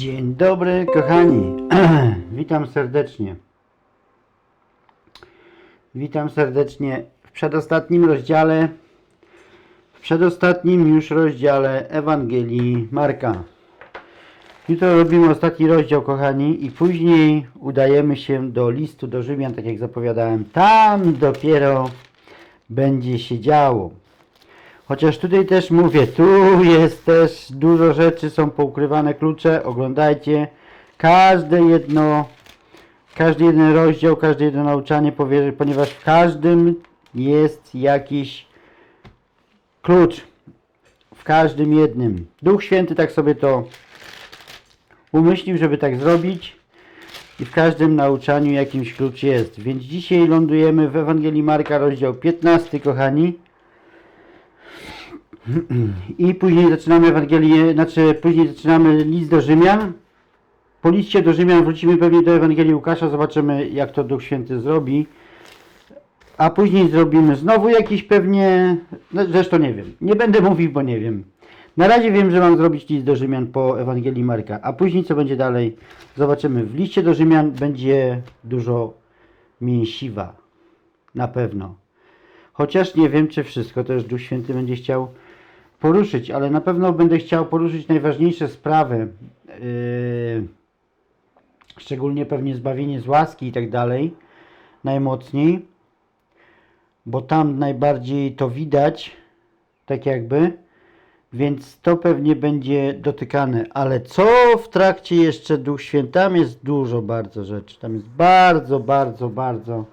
Dzień dobry, kochani. Witam serdecznie. Witam serdecznie w przedostatnim rozdziale, w przedostatnim już rozdziale Ewangelii Marka. Jutro robimy ostatni rozdział, kochani, i później udajemy się do listu do Rzymian, tak jak zapowiadałem. Tam dopiero będzie się działo. Chociaż tutaj też mówię, tu jest też dużo rzeczy, są poukrywane klucze, oglądajcie każde jedno, każdy jeden rozdział, każde jedno nauczanie, ponieważ w każdym jest jakiś klucz. W każdym jednym. Duch Święty tak sobie to umyślił, żeby tak zrobić i w każdym nauczaniu jakimś klucz jest. Więc dzisiaj lądujemy w Ewangelii Marka, rozdział 15, kochani. I później zaczynamy Ewangelię, znaczy później zaczynamy list do Rzymian. Po liście do Rzymian wrócimy pewnie do Ewangelii Łukasza, zobaczymy jak to Duch Święty zrobi. A później zrobimy znowu jakiś pewnie, no zresztą nie wiem, nie będę mówił, bo nie wiem. Na razie wiem, że mam zrobić list do Rzymian po Ewangelii Marka, a później co będzie dalej, zobaczymy. W liście do Rzymian będzie dużo mięsiwa, na pewno. Chociaż nie wiem, czy wszystko też Duch Święty będzie chciał poruszyć, ale na pewno będę chciał poruszyć najważniejsze sprawy, yy, szczególnie pewnie zbawienie z łaski i tak dalej, najmocniej, bo tam najbardziej to widać, tak jakby, więc to pewnie będzie dotykane, ale co w trakcie jeszcze Duch Święty, tam jest dużo bardzo rzeczy, tam jest bardzo, bardzo, bardzo,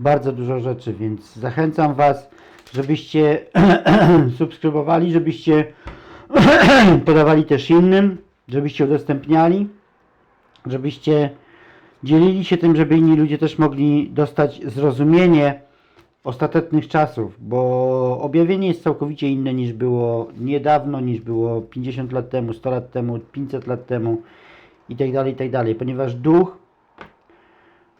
bardzo dużo rzeczy, więc zachęcam Was, żebyście subskrybowali, żebyście podawali też innym, żebyście udostępniali, żebyście dzielili się tym, żeby inni ludzie też mogli dostać zrozumienie ostatecznych czasów, bo objawienie jest całkowicie inne niż było niedawno, niż było 50 lat temu, 100 lat temu, 500 lat temu i tak dalej, i tak dalej, ponieważ duch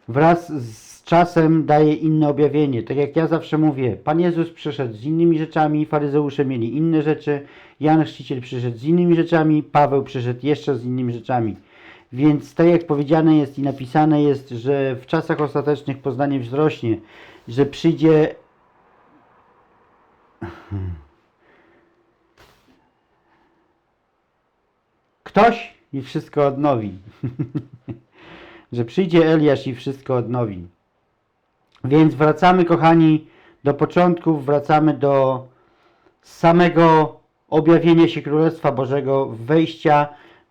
wraz z czasem daje inne objawienie. Tak jak ja zawsze mówię, Pan Jezus przyszedł z innymi rzeczami, faryzeusze mieli inne rzeczy, Jan Chrzciciel przyszedł z innymi rzeczami, Paweł przyszedł jeszcze z innymi rzeczami. Więc tak jak powiedziane jest i napisane jest, że w czasach ostatecznych poznanie wzrośnie, że przyjdzie ktoś i wszystko odnowi. że przyjdzie Eliasz i wszystko odnowi. Więc wracamy, kochani, do początków, wracamy do samego objawienia się Królestwa Bożego, wejścia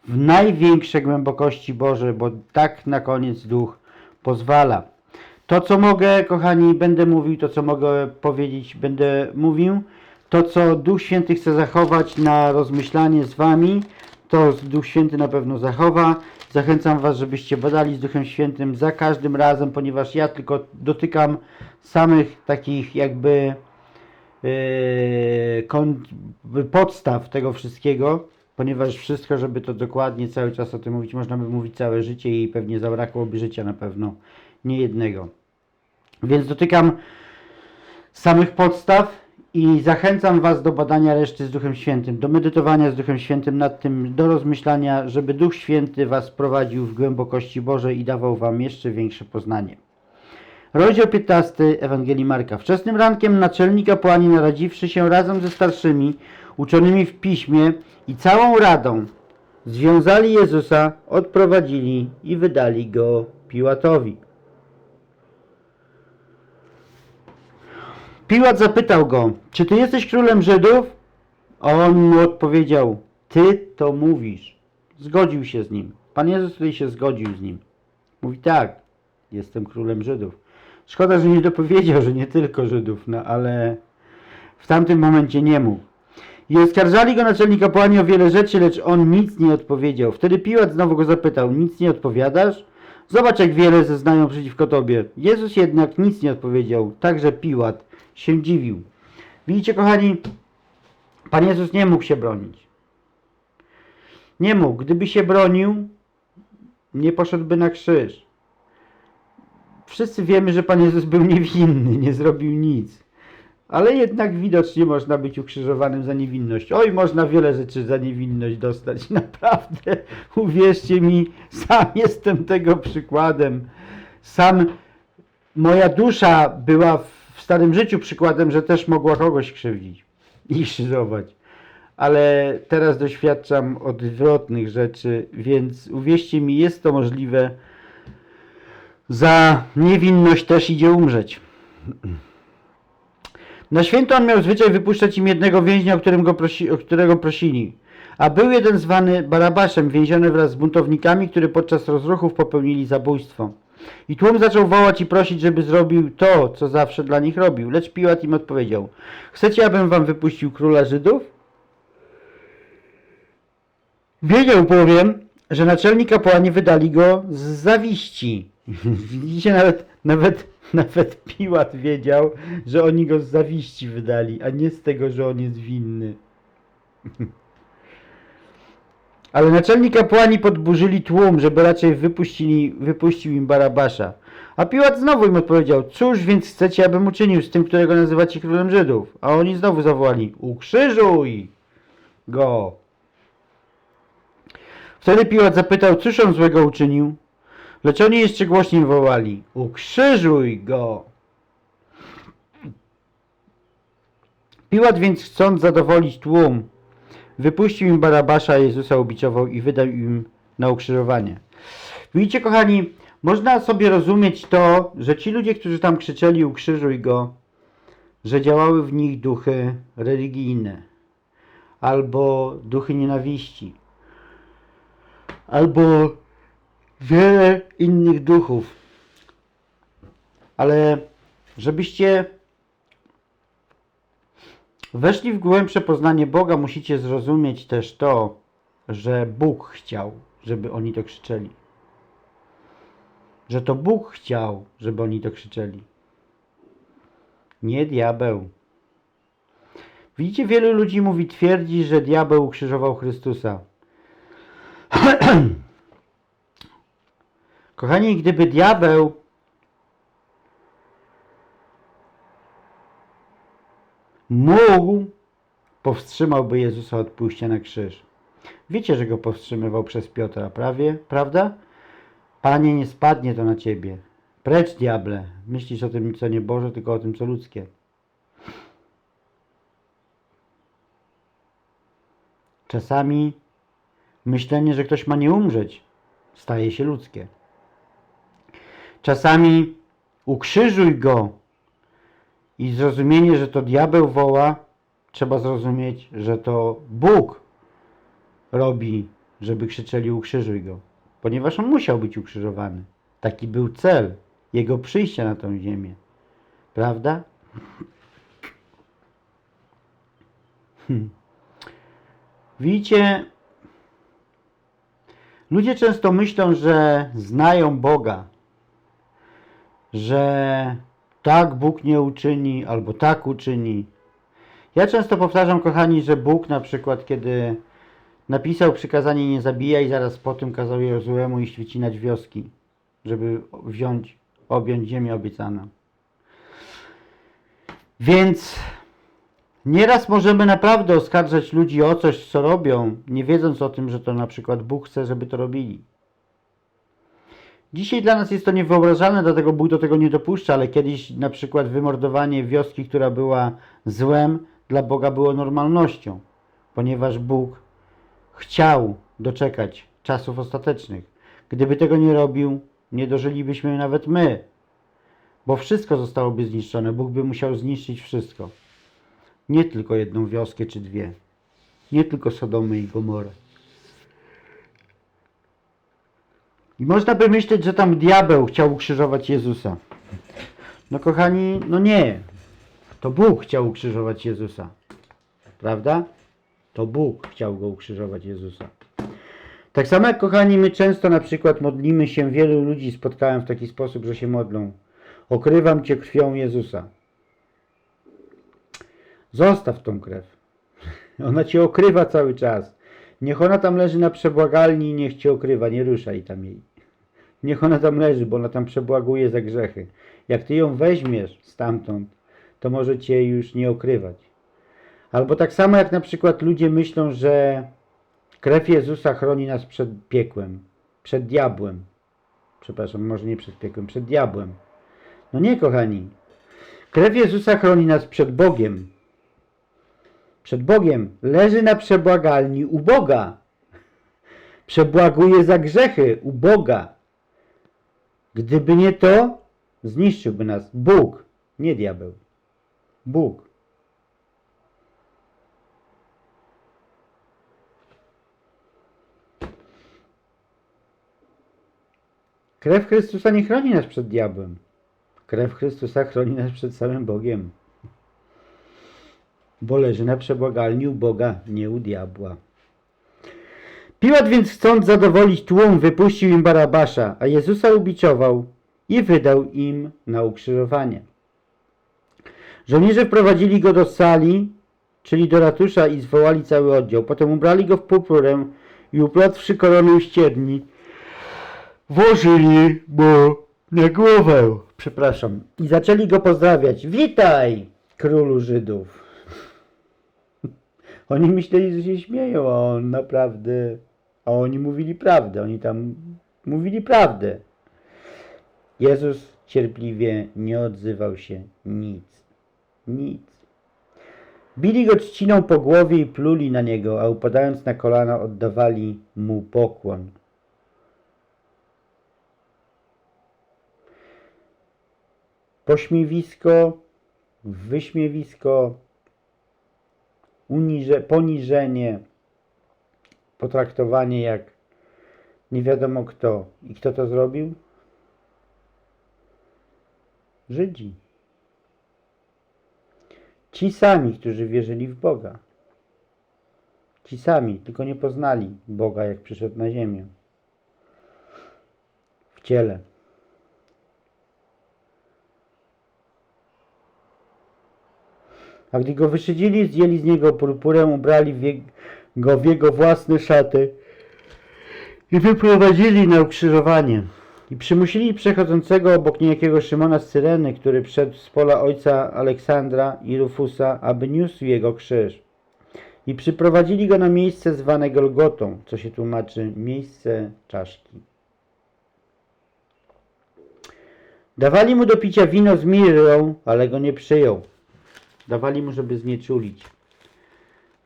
w największe głębokości Boże, bo tak na koniec Duch pozwala. To, co mogę, kochani, będę mówił, to, co mogę powiedzieć, będę mówił. To, co Duch Święty chce zachować na rozmyślanie z Wami, to Duch Święty na pewno zachowa. Zachęcam Was, żebyście badali z Duchem Świętym za każdym razem, ponieważ ja tylko dotykam samych takich jakby yy, podstaw tego wszystkiego, ponieważ wszystko, żeby to dokładnie cały czas o tym mówić, można by mówić całe życie i pewnie zabrakłoby życia na pewno, nie jednego. Więc dotykam samych podstaw i zachęcam Was do badania reszty z Duchem Świętym, do medytowania z Duchem Świętym nad tym, do rozmyślania, żeby Duch Święty Was prowadził w głębokości Bożej i dawał Wam jeszcze większe poznanie. Rozdział 15 Ewangelii Marka. Wczesnym rankiem naczelnik kapłani naradziwszy się razem ze starszymi, uczonymi w piśmie i całą radą, związali Jezusa, odprowadzili i wydali go Piłatowi. Piłat zapytał go, czy ty jesteś królem Żydów? A on mu odpowiedział, ty to mówisz. Zgodził się z nim. Pan Jezus tutaj się zgodził z nim. Mówi tak, jestem królem Żydów. Szkoda, że nie dopowiedział, że nie tylko Żydów, no ale w tamtym momencie nie mógł. I oskarżali go naczelnik kapłani o wiele rzeczy, lecz on nic nie odpowiedział. Wtedy Piłat znowu go zapytał, nic nie odpowiadasz? Zobacz, jak wiele zeznają przeciwko tobie. Jezus jednak nic nie odpowiedział. Także Piłat się dziwił. Widzicie, kochani, Pan Jezus nie mógł się bronić. Nie mógł. Gdyby się bronił, nie poszedłby na krzyż. Wszyscy wiemy, że Pan Jezus był niewinny, nie zrobił nic. Ale jednak widocznie można być ukrzyżowanym za niewinność. Oj, można wiele rzeczy za niewinność dostać. Naprawdę, uwierzcie mi, sam jestem tego przykładem. Sam moja dusza była w starym życiu przykładem, że też mogła kogoś krzywdzić i krzyżować. Ale teraz doświadczam odwrotnych rzeczy, więc uwierzcie mi, jest to możliwe. Za niewinność też idzie umrzeć. Na święto on miał zwyczaj wypuszczać im jednego więźnia, o, prosi, o którego prosili. A był jeden zwany Barabaszem, więziony wraz z buntownikami, którzy podczas rozruchów popełnili zabójstwo. I tłum zaczął wołać i prosić, żeby zrobił to, co zawsze dla nich robił. Lecz Piłat im odpowiedział: Chcecie, abym wam wypuścił króla Żydów? Wiedział bowiem, że naczelni kapłani wydali go z zawiści. Widzicie, nawet, nawet, nawet Piłat wiedział, że oni go z zawiści wydali, a nie z tego, że on jest winny. Ale naczelni kapłani podburzyli tłum, żeby raczej wypuścili, wypuścił im Barabasza. A Piłat znowu im odpowiedział, cóż więc chcecie, abym uczynił z tym, którego nazywacie królem Żydów? A oni znowu zawołali, ukrzyżuj go. Wtedy Piłat zapytał, cóż on złego uczynił? Lecz oni jeszcze głośniej wołali, ukrzyżuj go. Piłat więc chcąc zadowolić tłum, wypuścił im Barabasza, Jezusa ubiczował i wydał im na ukrzyżowanie. Widzicie, kochani, można sobie rozumieć to, że ci ludzie, którzy tam krzyczeli ukrzyżuj go, że działały w nich duchy religijne albo duchy nienawiści albo wiele innych duchów. Ale żebyście weszli w głębsze poznanie Boga, musicie zrozumieć też to, że Bóg chciał, żeby oni to krzyczeli. Że to Bóg chciał, żeby oni to krzyczeli. Nie diabeł. Widzicie, wielu ludzi mówi, twierdzi, że diabeł ukrzyżował Chrystusa. Kochani, gdyby diabeł mógł, powstrzymałby Jezusa od pójścia na krzyż. Wiecie, że go powstrzymywał przez Piotra, prawie, prawda? Panie, nie spadnie to na ciebie. Precz, diable. Myślisz o tym, co nie Boże, tylko o tym, co ludzkie. Czasami myślenie, że ktoś ma nie umrzeć, staje się ludzkie. Czasami ukrzyżuj go i zrozumienie, że to diabeł woła, trzeba zrozumieć, że to Bóg robi, żeby krzyczeli ukrzyżuj go. Ponieważ on musiał być ukrzyżowany. Taki był cel jego przyjścia na tą ziemię. Prawda? Hmm. Widzicie, ludzie często myślą, że znają Boga, że tak Bóg nie uczyni, albo tak uczyni. Ja często powtarzam, kochani, że Bóg na przykład, kiedy napisał przykazanie nie zabijaj, zaraz po tym kazał Jozuemu iść wycinać wioski, żeby wziąć, objąć ziemię obiecaną. Więc nieraz możemy naprawdę oskarżać ludzi o coś, co robią, nie wiedząc o tym, że to na przykład Bóg chce, żeby to robili. Dzisiaj dla nas jest to niewyobrażalne, dlatego Bóg do tego nie dopuszcza, ale kiedyś na przykład wymordowanie wioski, która była złem, dla Boga było normalnością, ponieważ Bóg chciał doczekać czasów ostatecznych. Gdyby tego nie robił, nie dożylibyśmy nawet my, bo wszystko zostałoby zniszczone. Bóg by musiał zniszczyć wszystko. Nie tylko jedną wioskę czy dwie. Nie tylko Sodomy i Gomorę. I można by myśleć, że tam diabeł chciał ukrzyżować Jezusa. No kochani, no nie. To Bóg chciał ukrzyżować Jezusa. Prawda? To Bóg chciał go ukrzyżować Jezusa. Tak samo jak kochani, my często na przykład modlimy się, wielu ludzi spotkałem w taki sposób, że się modlą. Okrywam Cię krwią Jezusa. Zostaw tą krew. Ona Cię okrywa cały czas. Niech ona tam leży na przebłagalni i niech Cię okrywa, nie ruszaj tam jej. Niech ona tam leży, bo ona tam przebłaguje za grzechy. Jak Ty ją weźmiesz stamtąd, to możecie już nie okrywać. Albo tak samo jak na przykład ludzie myślą, że krew Jezusa chroni nas przed piekłem, przed diabłem. Przepraszam, może nie przed piekłem, przed diabłem. No nie, kochani. Krew Jezusa chroni nas przed Bogiem. Przed Bogiem. Leży na przebłagalni u Boga. Przebłaguje za grzechy u Boga. Gdyby nie to, zniszczyłby nas Bóg, nie diabeł. Bóg. Krew Chrystusa nie chroni nas przed diabłem. Krew Chrystusa chroni nas przed samym Bogiem. Bo leży na przebłagalni u Boga, nie u diabła. Piłat więc chcąc zadowolić tłum, wypuścił im Barabasza, a Jezusa ubiczował i wydał im na ukrzyżowanie. Żołnierze wprowadzili go do sali, czyli do ratusza i zwołali cały oddział. Potem ubrali go w purpurę i uplotwszy koronę ścierni, włożyli mu na głowę. Przepraszam. I zaczęli go pozdrawiać. Witaj, królu Żydów. Oni myśleli, że się śmieją, a on naprawdę... A oni mówili prawdę. Oni tam mówili prawdę. Jezus cierpliwie nie odzywał się nic. Nic. Bili go trzciną po głowie i pluli na niego, a upadając na kolana oddawali mu pokłon. Pośmiewisko, wyśmiewisko, uniże, poniżenie, potraktowanie jak nie wiadomo kto. I kto to zrobił? Żydzi. Ci sami, którzy wierzyli w Boga. Ci sami, tylko nie poznali Boga, jak przyszedł na ziemię. W ciele. A gdy go wyszydzili, zdjęli z niego purpurę, ubrali w go w jego własne szaty i wyprowadzili na ukrzyżowanie. I przymusili przechodzącego obok niejakiego Szymona z Cyreny, który wszedł z pola ojca Aleksandra i Rufusa, aby niósł jego krzyż. I przyprowadzili go na miejsce zwane Golgotą, co się tłumaczy miejsce czaszki. Dawali mu do picia wino z mirrą, ale go nie przyjął. Dawali mu, żeby znieczulić.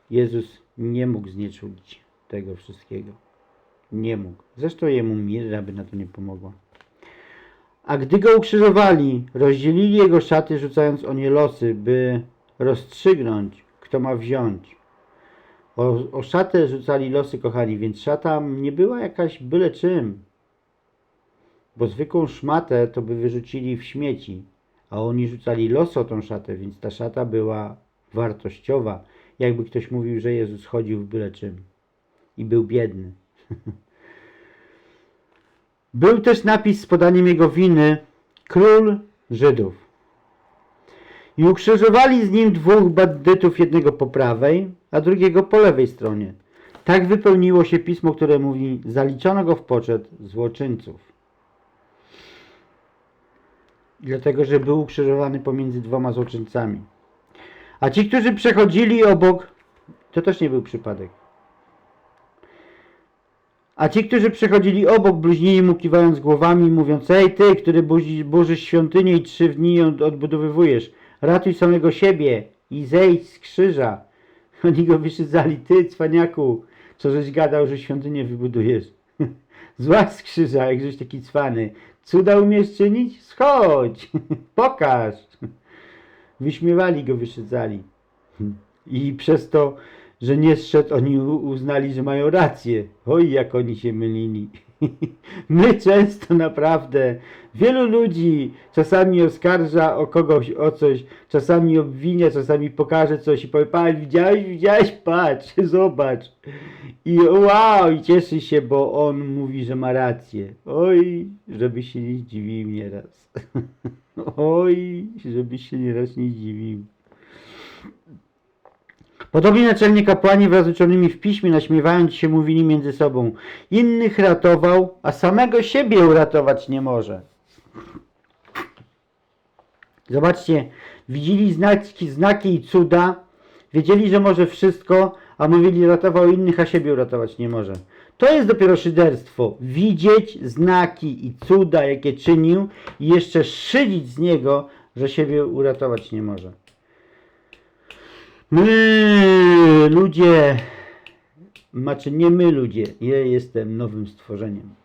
Jezus nie mógł znieczulić tego wszystkiego. Nie mógł. Zresztą jemu mirra by na to nie pomogła. A gdy go ukrzyżowali, rozdzielili jego szaty, rzucając o nie losy, by rozstrzygnąć, kto ma wziąć. O, o szatę rzucali losy, kochani, więc szata nie była jakaś byle czym. Bo zwykłą szmatę to by wyrzucili w śmieci, a oni rzucali losy o tą szatę, więc ta szata była wartościowa. Jakby ktoś mówił, że Jezus chodził w byle czym i był biedny. Był też napis z podaniem jego winy Król Żydów. I ukrzyżowali z nim dwóch bandytów, jednego po prawej, a drugiego po lewej stronie. Tak wypełniło się pismo, które mówi: Zaliczono go w poczet złoczyńców. Dlatego, że był ukrzyżowany pomiędzy dwoma złoczyńcami. A ci, którzy przechodzili obok, to też nie był przypadek. A ci, którzy przechodzili obok, bluźnili mu kiwając głowami, mówiąc Ej ty, który burzy- burzysz świątynię i trzy dni ją odbudowywujesz, ratuj samego siebie i zejdź z krzyża. Oni go wyszydzali, ty cwaniaku, co żeś gadał, że świątynię wybudujesz. Złaź z krzyża, jakżeś taki cwany. Cuda umiesz czynić? Schodź, pokaż. Wyśmiewali go, wyszydzali. I przez to, że nie zszedł, oni uznali, że mają rację. Oj, jak oni się mylili. My często naprawdę, wielu ludzi czasami oskarża o kogoś o coś, czasami obwinia, czasami pokaże coś i powie, patrz, widziałeś, widziałeś, patrz, zobacz. I wow, i cieszy się, bo on mówi, że ma rację. Oj, żebyś się nie zdziwił nieraz. Oj, żebyś się nieraz nie zdziwił. Podobnie naczelni kapłani wraz z uczonymi w piśmie, naśmiewając się, mówili między sobą. Innych ratował, a samego siebie uratować nie może. Zobaczcie, widzieli znaki, znaki i cuda, wiedzieli, że może wszystko, a mówili, ratował innych, a siebie uratować nie może. To jest dopiero szyderstwo. Widzieć znaki i cuda, jakie czynił i jeszcze szydzić z niego, że siebie uratować nie może. My, ludzie, znaczy nie my ludzie, ja jestem nowym stworzeniem.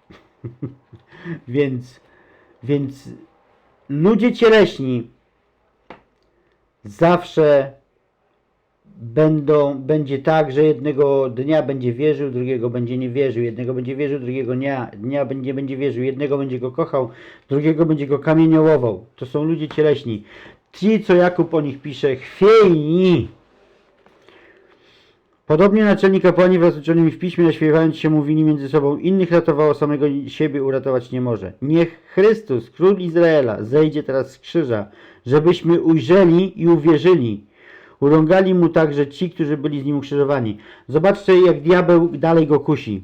więc, więc ludzie cieleśni zawsze będą, będzie tak, że jednego dnia będzie wierzył, drugiego będzie nie wierzył, jednego będzie wierzył, drugiego dnia, dnia będzie, będzie wierzył, jednego będzie go kochał, drugiego będzie go kamieniołował. To są ludzie cieleśni. Ci, co Jakub o nich pisze, chwiejni. Podobnie naczelni kapłani wraz z uczonymi w piśmie, naśmiewając się, mówili między sobą, innych ratowało, samego siebie uratować nie może. Niech Chrystus, Król Izraela, zejdzie teraz z krzyża, żebyśmy ujrzeli i uwierzyli. Urągali mu także ci, którzy byli z nim ukrzyżowani. Zobaczcie, jak diabeł dalej go kusi.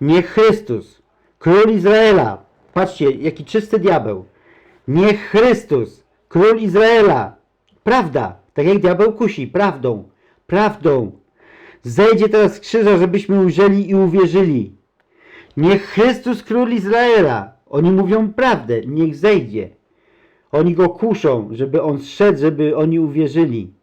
Niech Chrystus, Król Izraela, patrzcie, jaki czysty diabeł. Niech Chrystus, Król Izraela, prawda, tak jak diabeł kusi, prawdą, prawdą, zejdzie teraz z krzyża, żebyśmy ujrzeli i uwierzyli. Niech Chrystus, Król Izraela, oni mówią prawdę, niech zejdzie. Oni go kuszą, żeby on zszedł, żeby oni uwierzyli.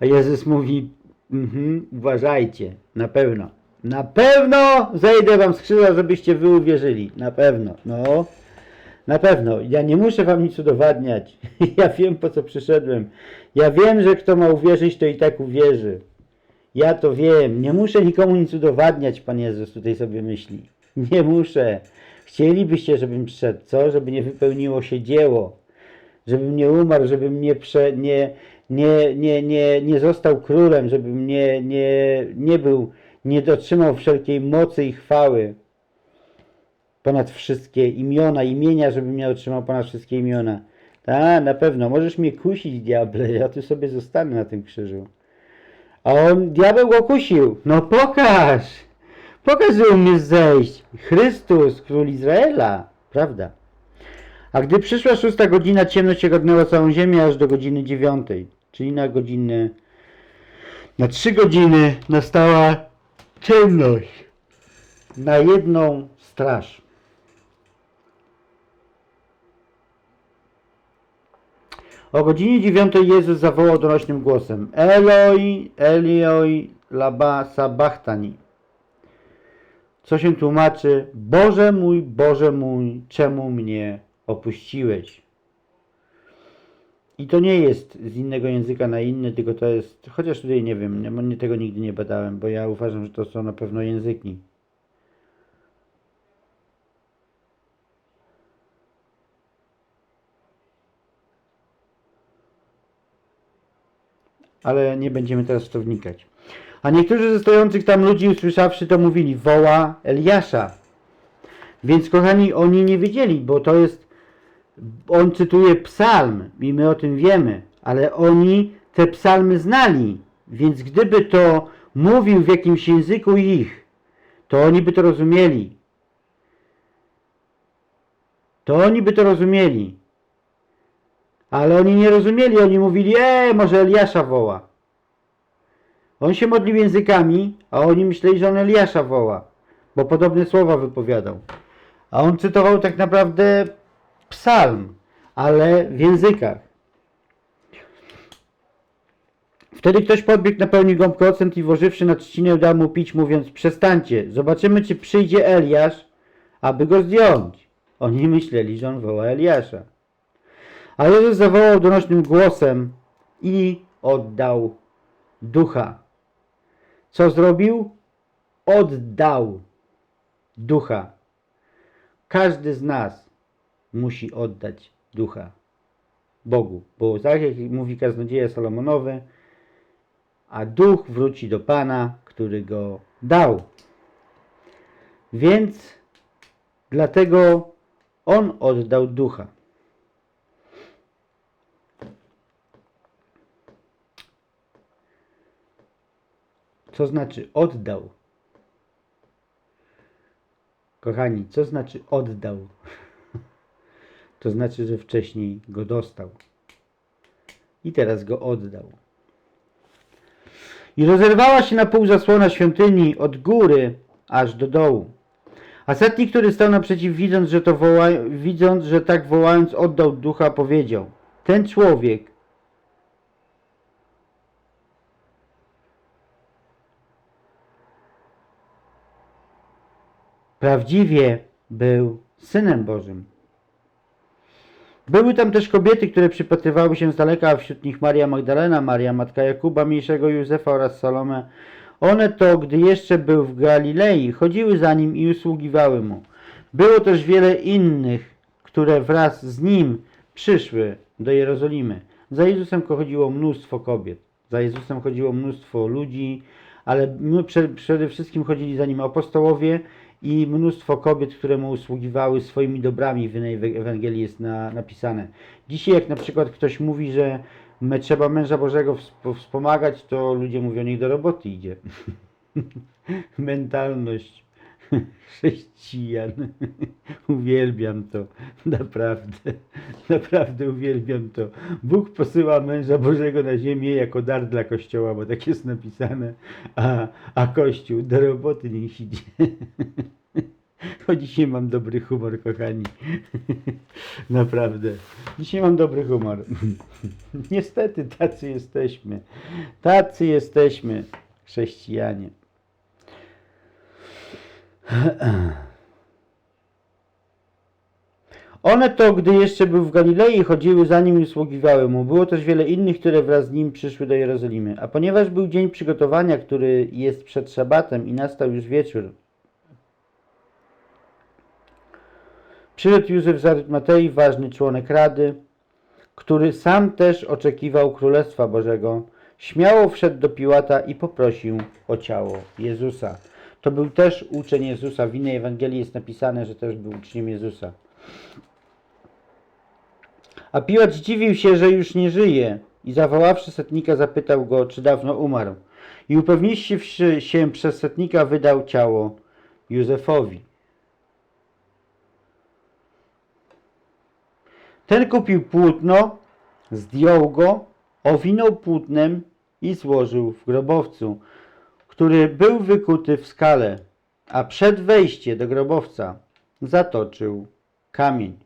A Jezus mówi, mhm, uważajcie, na pewno. Na pewno zejdę wam z krzyża, żebyście wy uwierzyli. Na pewno, no. Na pewno. Ja nie muszę wam nic udowadniać. Ja wiem, po co przyszedłem. Ja wiem, że kto ma uwierzyć, to i tak uwierzy. Ja to wiem. Nie muszę nikomu nic udowadniać, Pan Jezus tutaj sobie myśli. Nie muszę. Chcielibyście, żebym przyszedł, co? Żeby nie wypełniło się dzieło. Żebym nie umarł, żebym nie, prze, nie, nie, nie, nie, nie został królem, żebym nie, nie, nie był, nie dotrzymał wszelkiej mocy i chwały ponad wszystkie imiona, imienia, żebym nie otrzymał ponad wszystkie imiona. Tak, na pewno. Możesz mnie kusić, diable. Ja tu sobie zostanę na tym krzyżu. A on, diabeł go kusił. No pokaż! Pokaż, że umiesz zejść. Chrystus, król Izraela. Prawda. A gdy przyszła szósta godzina, ciemność ogarnęła całą ziemię aż do godziny dziewiątej. Czyli na godzinę, na trzy godziny nastała ciemność. Na jedną straż. O godzinie dziewiątej Jezus zawołał donośnym głosem Eloi, Elioi, laba sabachthani. Co się tłumaczy Boże mój, Boże mój, czemu mnie opuściłeś? I to nie jest z innego języka na inny, tylko to jest, chociaż tutaj nie wiem, nie, tego nigdy nie badałem, bo ja uważam, że to są na pewno języki. ale nie będziemy teraz w to wnikać. A niektórzy ze stojących tam ludzi usłyszawszy to mówili, woła Eliasza. Więc kochani, oni nie wiedzieli, bo to jest, on cytuje psalm i my o tym wiemy, ale oni te psalmy znali, więc gdyby to mówił w jakimś języku ich, to oni by to rozumieli. To oni by to rozumieli. Ale oni nie rozumieli, oni mówili, e, może Eliasza woła. On się modlił językami, a oni myśleli, że on Eliasza woła, bo podobne słowa wypowiadał. A on cytował tak naprawdę psalm, ale w językach. Wtedy ktoś podbiegł, napełnił gąbkę ocet i włożywszy na trzcinę dał mu pić, mówiąc, przestańcie, zobaczymy, czy przyjdzie Eliasz, aby go zdjąć. Oni myśleli, że on woła Eliasza. A Jezus zawołał donośnym głosem i oddał ducha. Co zrobił? Oddał ducha. Każdy z nas musi oddać ducha Bogu, bo tak jak mówi kaznodzieja Salomonowy, a duch wróci do Pana, który go dał. Więc dlatego on oddał ducha. Co znaczy oddał? Kochani, co znaczy oddał? To znaczy, że wcześniej go dostał. i teraz go oddał. I rozerwała się na pół zasłona świątyni od góry aż do dołu. A setnik, który stał naprzeciw, widząc, że to woła, widząc, że tak wołając oddał ducha, powiedział: Ten człowiek prawdziwie był synem Bożym. Były tam też kobiety, które przypatrywały się z daleka, a wśród nich Maria Magdalena, Maria matka Jakuba, mniejszego Józefa oraz Salome. One to, gdy jeszcze był w Galilei, chodziły za nim i usługiwały mu. Było też wiele innych, które wraz z nim przyszły do Jerozolimy. Za Jezusem chodziło mnóstwo kobiet, za Jezusem chodziło mnóstwo ludzi, ale przede wszystkim chodzili za nim apostołowie i mnóstwo kobiet, które mu usługiwały swoimi dobrami w Ewangelii jest na, napisane. Dzisiaj jak na przykład ktoś mówi, że my trzeba męża Bożego wsp- wspomagać, to ludzie mówią, niech do roboty idzie. Mentalność chrześcijan. Uwielbiam to. Naprawdę. Naprawdę uwielbiam to. Bóg posyła męża Bożego na ziemię jako dar dla Kościoła, bo tak jest napisane. A, a Kościół do roboty niech idzie. Bo dzisiaj mam dobry humor, kochani. Naprawdę. Dzisiaj mam dobry humor. Niestety tacy jesteśmy. Tacy jesteśmy, chrześcijanie. One to, gdy jeszcze był w Galilei, chodziły za nim i usługiwały mu. Było też wiele innych, które wraz z nim przyszły do Jerozolimy. A ponieważ był dzień przygotowania, który jest przed szabatem i nastał już wieczór, przyszedł Józef z Arytmatei, ważny członek Rady, który sam też oczekiwał Królestwa Bożego, śmiało wszedł do Piłata i poprosił o ciało Jezusa. To był też uczeń Jezusa. W innej Ewangelii jest napisane, że też był uczniem Jezusa. A Piłat zdziwił się, że już nie żyje i zawoławszy setnika zapytał go, czy dawno umarł. I upewniwszy się przez setnika wydał ciało Józefowi. Ten kupił płótno, zdjął go, owinął płótnem i złożył w grobowcu, który był wykuty w skale, a przed wejściem do grobowca zatoczył kamień.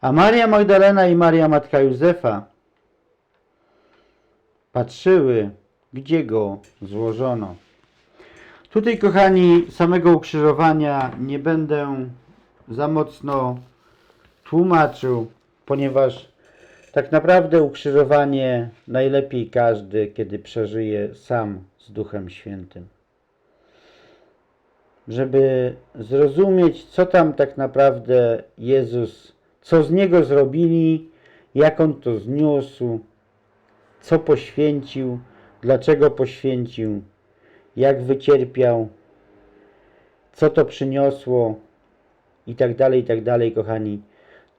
A Maria Magdalena i Maria matka Józefa patrzyły, gdzie go złożono. Tutaj, kochani, samego ukrzyżowania nie będę za mocno tłumaczył, ponieważ tak naprawdę ukrzyżowanie najlepiej każdy, kiedy przeżyje sam z Duchem Świętym. Żeby zrozumieć, co tam tak naprawdę Jezus, co z Niego zrobili, jak On to zniósł, co poświęcił, dlaczego poświęcił, jak wycierpiał, co to przyniosło i tak dalej, i tak dalej, kochani.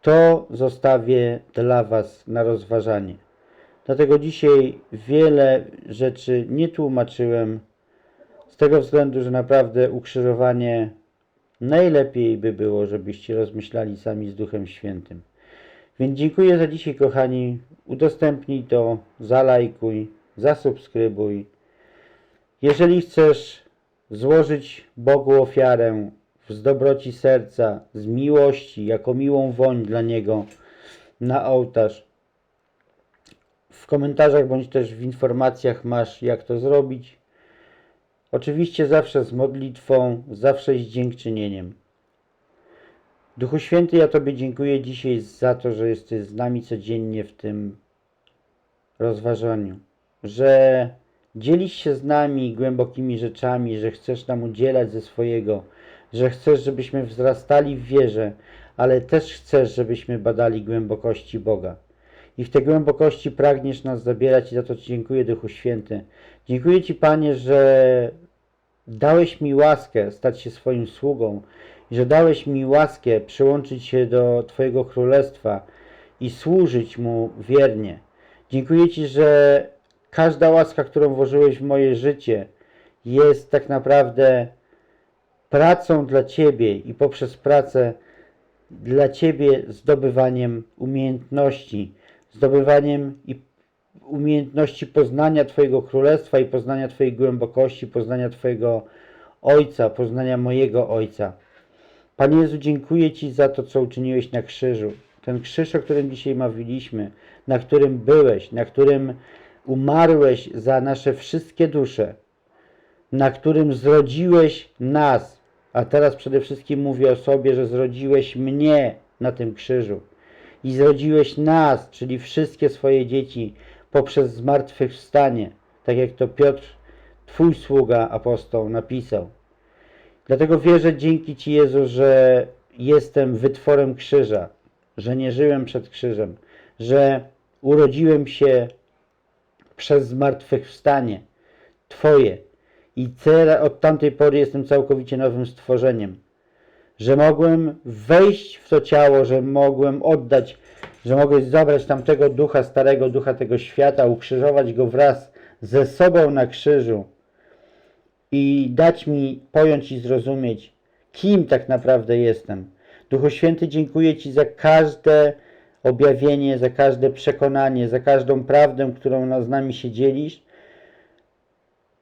To zostawię dla Was na rozważanie. Dlatego dzisiaj wiele rzeczy nie tłumaczyłem, z tego względu, że naprawdę ukrzyżowanie najlepiej by było, żebyście rozmyślali sami z Duchem Świętym. Więc dziękuję za dzisiaj, kochani. Udostępnij to, zalajkuj, zasubskrybuj. Jeżeli chcesz złożyć Bogu ofiarę z dobroci serca, z miłości, jako miłą woń dla Niego na ołtarz, w komentarzach bądź też w informacjach masz, jak to zrobić. Oczywiście zawsze z modlitwą, zawsze z dziękczynieniem. Duchu Święty, ja Tobie dziękuję dzisiaj za to, że jesteś z nami codziennie w tym rozważaniu, że dzielisz się z nami głębokimi rzeczami, że chcesz nam udzielać ze swojego, że chcesz, żebyśmy wzrastali w wierze, ale też chcesz, żebyśmy badali głębokości Boga. I w te głębokości pragniesz nas zabierać i za to Ci dziękuję, Duchu Święty. Dziękuję Ci, Panie, że dałeś mi łaskę stać się swoim sługą że dałeś mi łaskę przyłączyć się do Twojego Królestwa i służyć Mu wiernie. Dziękuję Ci, że każda łaska, którą włożyłeś w moje życie, jest tak naprawdę pracą dla Ciebie i poprzez pracę dla Ciebie zdobywaniem umiejętności, zdobywaniem i umiejętności poznania Twojego królestwa i poznania Twojej głębokości, poznania Twojego Ojca, poznania mojego Ojca. Panie Jezu, dziękuję Ci za to, co uczyniłeś na krzyżu. Ten krzyż, o którym dzisiaj mówiliśmy, na którym byłeś, na którym umarłeś za nasze wszystkie dusze, na którym zrodziłeś nas, a teraz przede wszystkim mówię o sobie, że zrodziłeś mnie na tym krzyżu. I zrodziłeś nas, czyli wszystkie swoje dzieci poprzez zmartwychwstanie, tak jak to Piotr, Twój sługa apostoł napisał. Dlatego wierzę dzięki Ci Jezu, że jestem wytworem krzyża, że nie żyłem przed krzyżem, że urodziłem się przez zmartwychwstanie Twoje i teraz od tamtej pory jestem całkowicie nowym stworzeniem. Że mogłem wejść w to ciało, że mogłem oddać, że mogłem zabrać tamtego ducha, starego ducha tego świata, ukrzyżować go wraz ze sobą na krzyżu i dać mi pojąć i zrozumieć, kim tak naprawdę jestem. Duchu Święty, dziękuję Ci za każde objawienie, za każde przekonanie, za każdą prawdę, którą z nami się dzielisz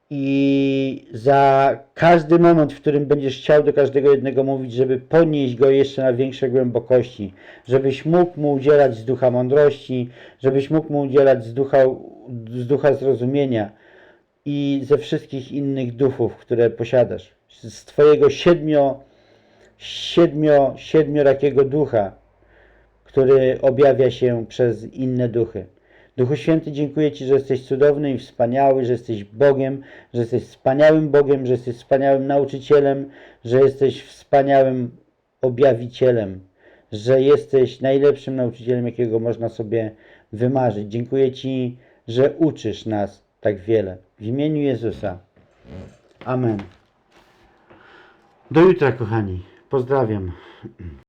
i za każdy moment, w którym będziesz chciał do każdego jednego mówić, żeby podnieść go jeszcze na większe głębokości, żebyś mógł mu udzielać z ducha mądrości, żebyś mógł mu udzielać z ducha, z ducha zrozumienia i ze wszystkich innych duchów, które posiadasz. Z Twojego siedmio, siedmio, siedmiorakiego ducha, który objawia się przez inne duchy. Duchu Święty, dziękuję Ci, że jesteś cudowny i wspaniały, że jesteś Bogiem, że jesteś wspaniałym Bogiem, że jesteś wspaniałym nauczycielem, że jesteś wspaniałym objawicielem, że jesteś najlepszym nauczycielem, jakiego można sobie wymarzyć. Dziękuję Ci, że uczysz nas tak wiele. W imieniu Jezusa. Amen. Do jutra, kochani. Pozdrawiam.